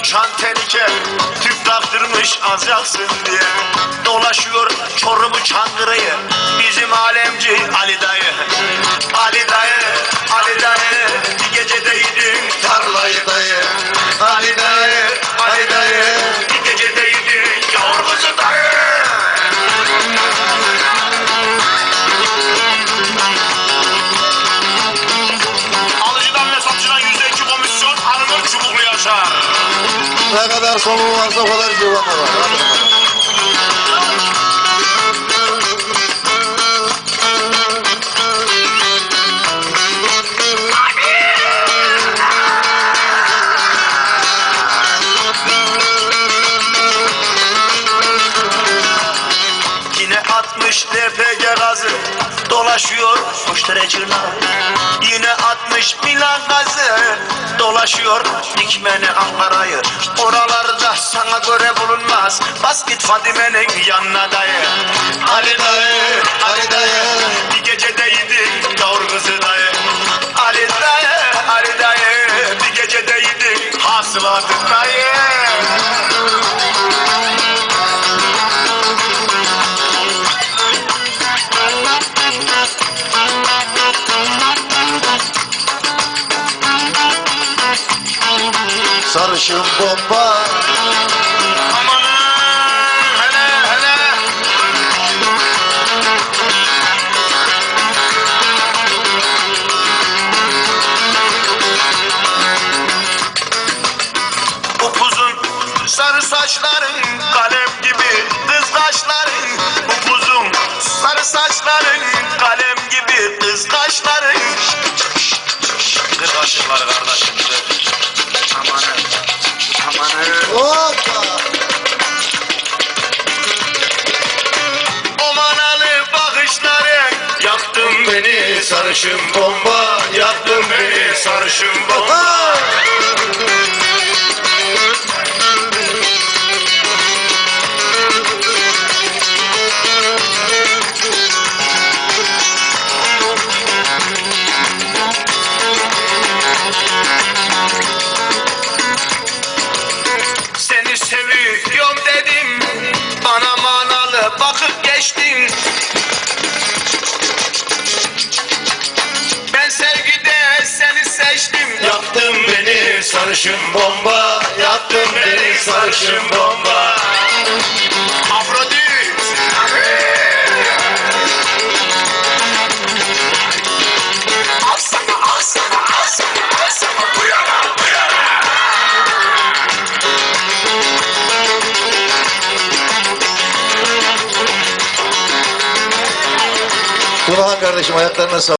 uçan tehlike Tüp taktırmış az yaksın diye. Dolaşıyor Çorum'u Çankırı'yı Bizim alemci Ali Ne kadar soluğu varsa o kadar civanı var. Yine atmış LPG dolaşıyor müştericina. Yine atmış Milan gazı dolaşıyor dikmeni Ankara'yı. Oralarda sana göre bulunmaz. Bas git Fadime'nin yanına dayı. Ali dayı, Ali dayı. Bir gecede yedin yavru kızı dayı. Ali dayı, Ali dayı. Bir gecede yedin hasılatı dayı. Sarışın bomba. Amanın hele hele. Upuzun sarı saçların kalem gibi kız kaşların Upuzun sarı saçların beni sarışın bomba Yaktın beni sarışın bomba sarışın bomba Yaktın beni sarışın bomba. Afrodit. Al sana al sana al sana al sana bu yana bu yana Turhan kardeşim ayaklarına sağlık.